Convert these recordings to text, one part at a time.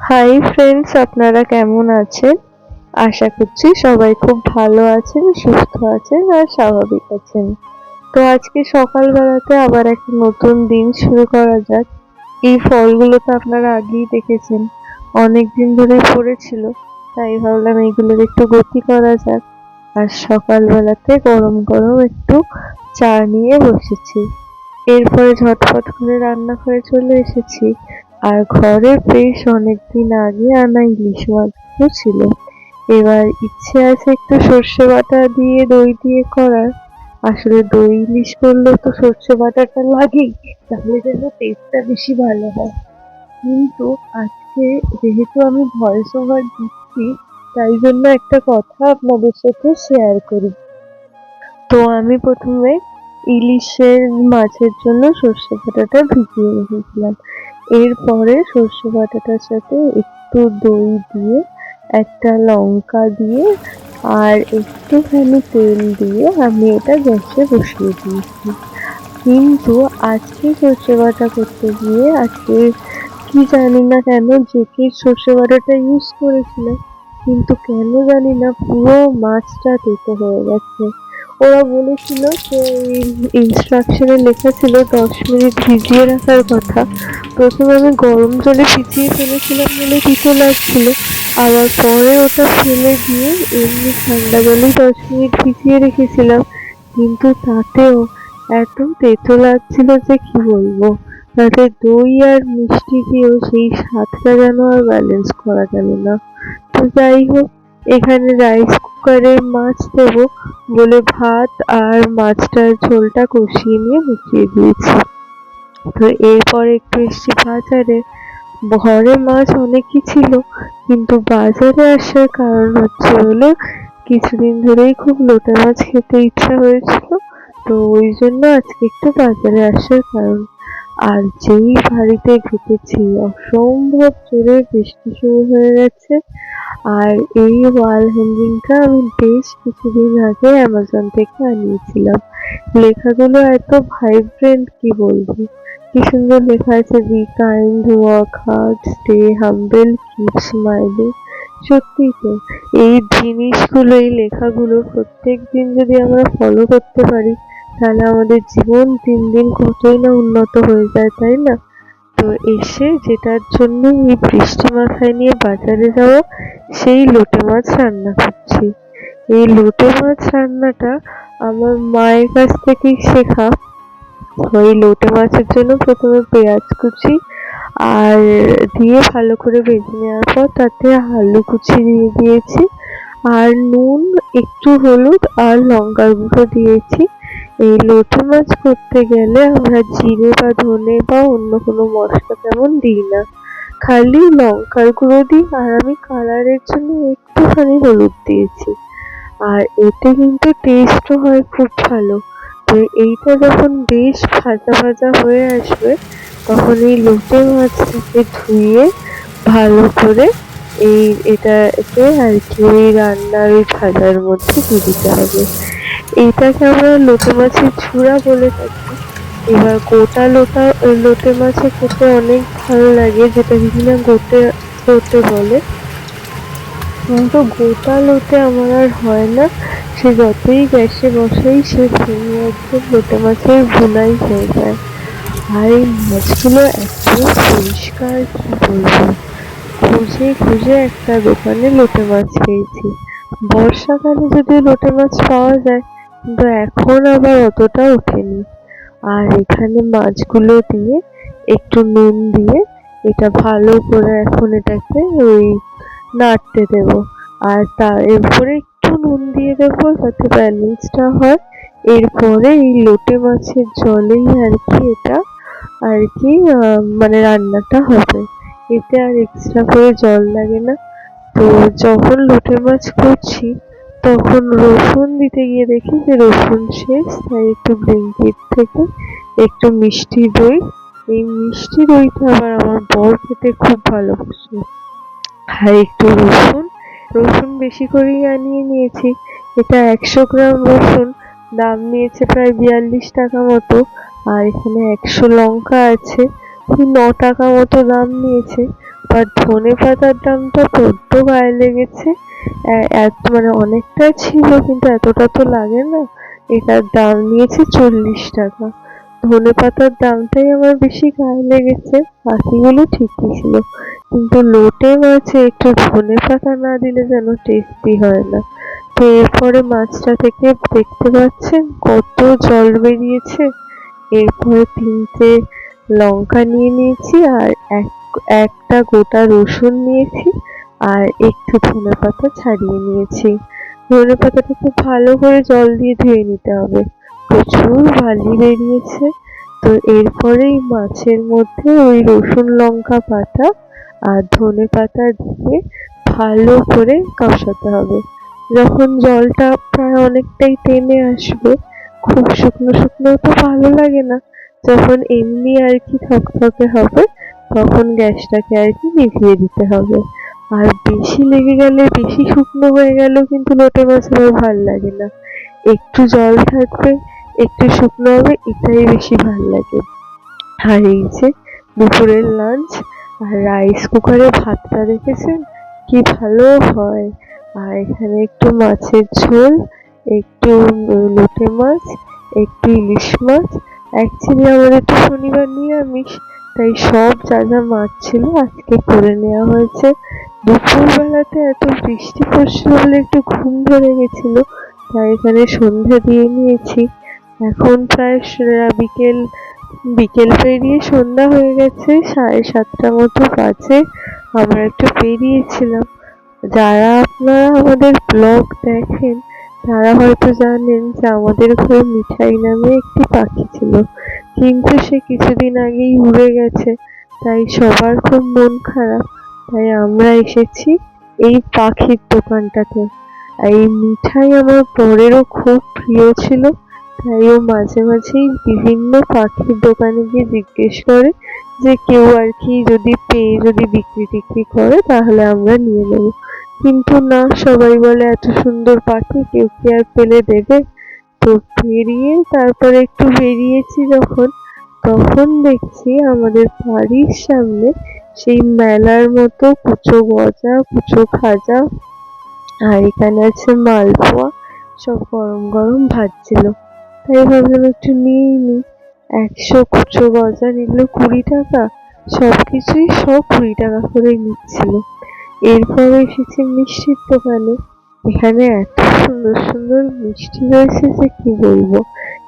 Hi friends আপনারা কেমন আছেন? আশা করছি সবাই খুব ভালো আছেন, সুস্থ আছেন আর স্বাভাবিক আছেন। তো আজকে সকালবেলাতে আবার একটা নতুন দিন শুরু করা যাক। এই ফলগুলো তো আপনারা আগেই দেখেছেন অনেক দিন ধরে পড়েছিল, তাই ভাবলাম এইগুলোর একটু গতি করা যাক। আর সকালবেলাতে গরম গরম একটু চা নিয়ে বসেছি। এরপরে ঝটপট করে রান্নাঘরে চলে এসেছি। আর ঘরে বেশ অনেকদিন আগে আনা ইলিশ মাছও ছিল। এবার ইচ্ছে আছে একটু সর্ষে বাটা দিয়ে দই দিয়ে করার। আসলে দই ইলিশ করলে তো সর্ষে বাটাটা লাগেই, তাহলে যেন টেস্টটা বেশি ভালো হয়। কিন্তু আজকে যেহেতু আমি ভয়েস ওভার দিচ্ছি, তাই জন্য একটা কথা আপনাদের সাথে শেয়ার করি। তো আমি প্রথমে ইলিশের মাছের জন্য সর্ষে বাটাটা ভিজিয়ে রেখেছিলাম। এরপরে সর্ষে বাটাটার সাথে একটু দই দিয়ে, একটা লঙ্কা দিয়ে আর একটুখানি তেল দিয়ে আমি এটা গ্যাসে বসিয়ে দিয়েছি। কিন্তু আজকে সর্ষে বাটা করতে গিয়ে আজকে কি জানি না কেন জেকে সর্ষে বাটাটা ইউজ করেছিলাম কিন্তু কেন জানি না পুরো মাছটা তেতো হয়ে গেছে। ওরা বলেছিল যে ইনস্ট্রাকশনে লেখা ছিল দশ মিনিট ভিজিয়ে রাখার কথা। প্রথমে আমি গরম জলে ভিজিয়ে ফেলেছিলাম বলে তিতো লাগছিল। আবার পরে ওটা ফেলে দিয়ে এমনি ঠান্ডা জলেই দশ মিনিট ভিজিয়ে রেখেছিলাম। কিন্তু তাতেও এত তেতো লাগছিল যে কি বলব? তাতে দই আর মিষ্টি দিয়েও সেই স্বাদটা যেন আর ব্যালেন্স করা গেল না। তো যাই হোক, এখানে রাইস কুকারে মাছ দেবো। বলে ভাত আর মাছটার ঝোলটা কষিয়ে নিয়ে বসিয়ে দিয়েছি। তো এরপর একটু এসছি বাজারে। ঘরে মাছ অনেকই ছিল, কিন্তু বাজারে আসার কারণ হচ্ছে হলো কিছুদিন ধরেই খুব লোটা মাছ খেতে ইচ্ছা হয়েছিল, তো ওই জন্য আজকে একটু বাজারে আসার কারণ। আর যেই বাড়িতে ঢুকেছি অসম্ভব জোরে বৃষ্টি শুরু হয়ে গেছে। আর এই ওয়াল হ্যাঙ্গিংটা আমি বেশ কিছুদিন আগে অ্যামাজন থেকে আনিয়েছিলাম। লেখাগুলো এত ভাইব্রেন্ট, কি বলব? কি সুন্দর লেখা আছে be kind work hard stay humble keep smiling সত্যি তো, এই জিনিসগুলো, এই লেখাগুলো প্রত্যেক দিন যদি আমরা ফলো করতে পারি তাহলে আমাদের জীবন দিন দিন কতই না উন্নত হয়ে যায়, তাই না? তো এসে যেটার জন্য এই বৃষ্টি মাথায় নিয়ে বাজারে যাওয়া, সেই লোটে মাছ রান্না করছি। এই লোটে মাছ রান্নাটা আমার মায়ের কাছ থেকেই শেখা। ওই লোটে মাছের জন্য প্রথমে পেঁয়াজ কুচি আর দিয়ে ভালো করে ভেজে নেওয়ার পর তাতে আলু কুচি দিয়ে দিয়েছি। আর নুন, একটু হলুদ আর লঙ্কার গুঁড়ো দিয়েছি। এই লোটে মাছ করতে গেলে আমরা জিরে বা ধনে বা অন্য কোনো মশলা তেমন দিই না। খালি লঙ্কার গুঁড়ো দিই আর আমি কালারের জন্য একটুখানি হলুদ দিয়েছি। আর এতে কিন্তু টেস্টও হয় খুব ভালো। তো এইটা যখন বেশ ভাজা ভাজা হয়ে আসবে, তখন এই লোটে মাছটাকে ধুয়ে ভালো করে এই এটাকে আর কি ওই রান্নার ওই ভাজার মধ্যে দিয়ে দিতে হবে। এইটাকে আমরা লোটে মাছের ঝুড়া বলে থাকি? এবার গোটা লোটা, লোটে মাছে খেতে অনেক ভালো লাগে, যেটা কিনা গোটে লোটে বলে। কিন্তু গোটা লোটে আমার আর হয় না। সে যতই গ্যাসে বসাই সে ভেঙে একদম লোটে মাছের ভুনাই হয়ে যায়। আর এই মাছগুলো এত পরিষ্কার, কি বলব? খুঁজে খুঁজে একটা দোকানে লোটে মাছ পেয়েছি বর্ষাকালে যদি লোটে মাছ পাওয়া যায় কিন্তু এখন আবার অতটা ওঠেনি। আর এখানে মাছগুলো দিয়ে, একটু নুন দিয়ে, এটা ভালো করে এখন এটাকে ওই নাড়তে দেব। আর তার এরপরে একটু নুন দিয়ে দেবো যাতে ব্যালেন্সটা হয়। এরপরে এই লোটে মাছের জলেই আর কি এটা, আর কি মানে রান্নাটা হবে। এতে আর এক্সট্রা করে জল লাগে না। তো যখন লোটে মাছ করছি তখন রসুন দিতে গিয়ে দেখি যে রসুন শেষ, তাই একটু ব্লিঙ্কিট থেকে একটু মিষ্টি দই। এই মিষ্টি দইটা আবার আমার বর খেতে খুব ভালোবাসে। আর একটু রসুন রসুন বেশি করেই আনিয়ে নিয়েছি। এটা একশো গ্রাম রসুন, দাম নিয়েছে প্রায় বিয়াল্লিশ টাকা মতো। আর এখানে একশো লঙ্কা আছে ন টাকা মতো দাম নিয়েছে। আর ধনে পাতার দামটা বড্ড গায়ে লেগেছে। এত মানে অনেকটা ছিল, কিন্তু এতটা তো লাগে না। এটার দাম নিয়েছে চল্লিশ টাকা। ধনে পাতার দামটাই আমার বেশি গায়ে লেগেছে, বাকিগুলো ঠিকই ছিল। কিন্তু লোটে মাছে একটু ধনে পাতা না দিলে যেন টেস্টি হয় না। তো এরপরে মাছটা থেকে দেখতে পাচ্ছেন কত জল বেরিয়েছে। এরপরে তিনটে লঙ্কা নিয়ে নিয়েছি আর এক একটা গোটা রসুন নিয়েছি। আর একটু ধনে পাতা ছাড়িয়ে নিয়েছি। ধনে পাতাটা খুব ভালো করে জল দিয়ে ধুয়ে নিতে হবে। প্রচুর বালি বেরিয়েছে। তো এরপরেই মাছের মধ্যে ওই রসুন, লঙ্কা পাতা আর ধনে পাতা দিয়ে ভালো করে কষাতে হবে। যখন জলটা প্রায় অনেকটাই টেনে আসবে, খুব শুকনো শুকনো তো ভালো লাগে না, যখন এমনি আর কি থকথকে হবে, তখন গ্যাসটাকে আর কি নিভিয়ে দিতে হবে। আর বেশি লেগে গেলে, বেশি শুকনো হয়ে গেলেও কিন্তু লোটে মাছ আবার ভালো লাগে না। একটু জল থাকবে, একটু শুকনো হবে, এটাই বেশি ভালো লাগে। আর এই যে দুপুরের লাঞ্চ আর রাইস কুকারে ভাতটা দেখেছেন? কি ভালো হয়। আর এখানে একটু মাছের ঝোল, একটু লোটে মাছ, একটু ইলিশ মাছ। অ্যাকচুয়ালি আমাদের তো শনিবার নিরামিষ, তাই সব যা যা মাছ ছিল আজকে করে নেওয়া হয়েছে। দুপুর বেলাতে এত বৃষ্টি পড়ছিল বলে একটু ঘুম ধরে গেছিল, তাই এখানে সন্ধে দিয়ে নিয়েছি। এখন প্রায় বিকেল বিকেল পেরিয়ে সন্ধ্যা হয়ে গেছে, সাড়ে সাতটা মতো বাজে আমরা একটু বেরিয়েছিলাম। যারা আপনারা আমাদের ব্লগ দেখেন, তারা হয়তো জানেন যে আমাদের ঘরে মিঠাই নামে একটি পাখি ছিল, কিন্তু সে কিছুদিন আগেই উড়ে গেছে, তাই সবার খুব মন খারাপ। তাই আমরা এসেছি এই পাখির দোকানটাতে। এই মিঠাই আমার বরেরও খুব প্রিয় ছিল, তাই ও মাঝে মাঝেই বিভিন্ন পাখির দোকানে গিয়ে জিজ্ঞেস করে যে কেউ আর কি যদি পেয়ে যদি বিক্রি টিক্রি করে তাহলে আমরা নিয়ে নেব। কিন্তু না, সবাই বলে এত সুন্দর পাখি, কেউ কি আর পেলে দেবে? তো বেরিয়ে তারপরে একটু বেরিয়েছি যখন, তখন দেখছি আমাদের বাড়ির সামনে সেই মেলার মতো কুচো গজা, কুচো খাজা, আর এখানে আছে মালপোয়া, সব গরম গরম ভাজছিল তাই ভাবলাম একটু নিয়েই নি একশো কুচো গজা নিল কুড়ি টাকা, সবকিছুই সব কুড়ি টাকা করে নিচ্ছিল। এরপরে এসেছি মিষ্টির দোকানে। এখানে এত সুন্দর সুন্দর মিষ্টি রয়েছে যে কি বলব।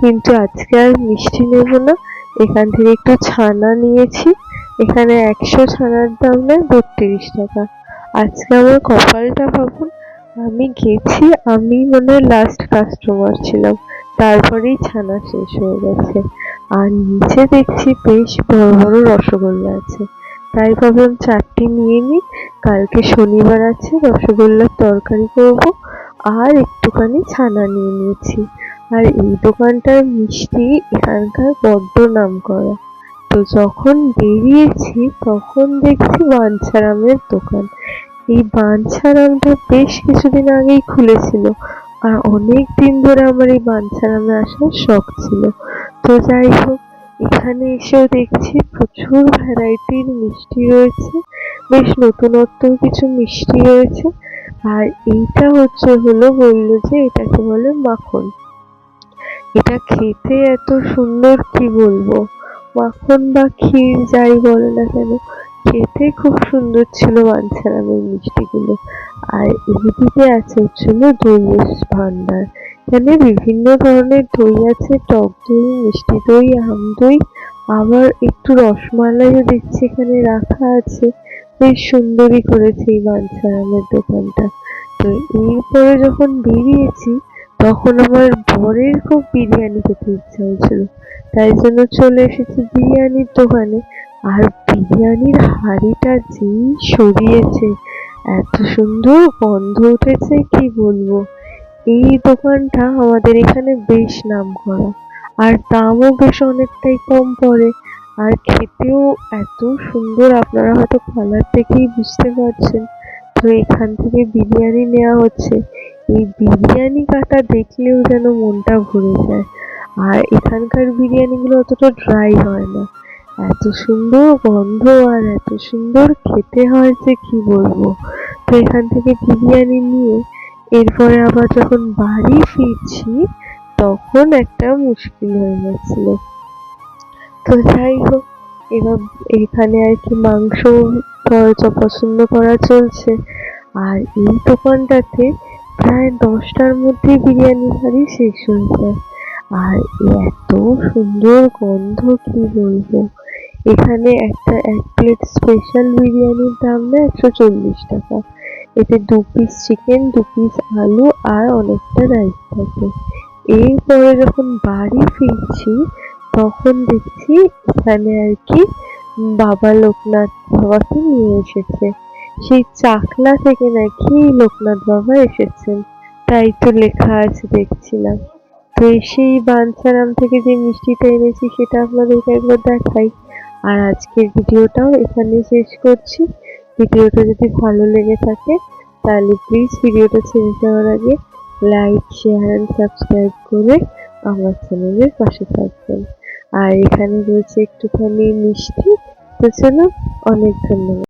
কিন্তু আজকে আর মিষ্টি নেব না। এখান থেকে একটু ছানা নিয়েছি। এখানে একশো ছানার দাম নেয় বত্রিশ টাকা। আজকে আমার কপালটা ভাবুন, আমি গেছি, আমি মনে হয় লাস্ট কাস্টমার ছিলাম। তারপরেই ছানা শেষ হয়ে গেছে। আর নিচে দেখছি বেশ বড় বড় রসগোল্লা আছে। তাই ভাবলাম চারটি নিয়ে নিই, কালকে শনিবার আছে, রসগোল্লার তরকারি করব, আর একটুখানি ছানা নিয়ে নিয়েছি। আর এই দোকানটার মিষ্টি এখানকার বড্ড নাম করা যখন বেরিয়েছি, তখন দেখছি বাঞ্ছারামের দোকান। এই বাঞ্ছারামটা বেশ কিছুদিন আগেই খুলেছিল আর অনেক দিন ধরে আমার এই বাঞ্ছারামে আসার শখ ছিল। তো যাই হোক, এখানে এসেও দেখছি প্রচুর ভ্যারাইটির মিষ্টি রয়েছে, বেশ নতুনত্ব কিছু মিষ্টি রয়েছে। আর এইটা হচ্ছে, হলো বলল যে এটাকে বলে মাখন। এটা খেতে এত সুন্দর কি বলব? মাখন বা ক্ষীর যাই বলো না কেন, খেতে খুব সুন্দর ছিল বাঞ্ছারামের মিষ্টিগুলো। আর এইদিকে আছে হচ্ছিল দইয়ের ভান্ডার। এখানে বিভিন্ন ধরনের দই আছে, টক দই, মিষ্টি দই, আম দই। আবার একটু রসমালাইও দেখছি এখানে রাখা আছে। বেশ সুন্দরই করেছে এই বাঞ্ছারামের দোকানটা। তো এরপরে যখন বেরিয়েছি তখন আমার বরের খুব বিরিয়ানি খেতে ইচ্ছা হয়েছিল। তাই জন্য চলে এসেছি বিরিয়ানির দোকানে। আর বিরিয়ানির হাঁড়িটা যেই সরিয়েছে, এত সুন্দর গন্ধ উঠেছে, কি বলব? এই দোকানটা আমাদের এখানে বেশ নাম করা আর দামও বেশ অনেকটাই কম পড়ে। আর খেতেও এত সুন্দর, আপনারা হয়তো কালার দেখেই বুঝতে পারছেন। তো এখান থেকে বিরিয়ানি নেওয়া হচ্ছে। এই বিরিয়ানি কাটা দেখলেও যেন মনটা ভরে যায়। আর এখানকার বিরিয়ানিগুলো অতটা ড্রাই হয় না। এত সুন্দর গন্ধ আর এত সুন্দর খেতে হয় যে কি বলব? তো এখান থেকে বিরিয়ানি নিয়ে এরপরে আবার যখন বাড়ি ফিরছি, তখন একটা মুশকিল হয়ে গেছিল। তো যাই হোক, এবার এখানে আর কি মাংস পছন্দ করা চলছে। আর এই দোকানটাতে প্রায় দশটার মধ্যে বিরিয়ানি হাড়ি শেষ হয়ে যায়। আর এত সুন্দর গন্ধ, কি বলব? এখানে একটা এক প্লেট স্পেশাল বিরিয়ানির দাম না একশো চল্লিশ টাকা। এতে দু পিস চিকেন দু পিস আলু আর অনেকটা রাইস থাকে। এরপরে যখন বাড়ি ফিরছি, তখন দেখছি এখানে আর কি বাবা লোকনাথ বাবাকে নিয়ে এসেছে। সেই চাকলা থেকে নাকি লোকনাথ বাবা এসেছেন। তাই তো লেখা আছে, দেখছিলাম। তো সেই বাঞ্ছারাম থেকে যে মিষ্টিটা এনেছি সেটা আপনাদেরকে একবার দেখাই। আর আজকের ভিডিওটাও এখানে শেষ করছি। ভিডিওটা যদি ভালো লেগে থাকে, তাহলে প্লিজ ভিডিওটা ছেড়ে যাওয়ার আগে লাইক শেয়ার অ্যান্ড সাবস্ক্রাইব করে আমার চ্যানেলের পাশে থাকবেন। আর এখানে রয়েছে একটুখানি মিষ্টি। তো চলো, অনেক ধন্যবাদ।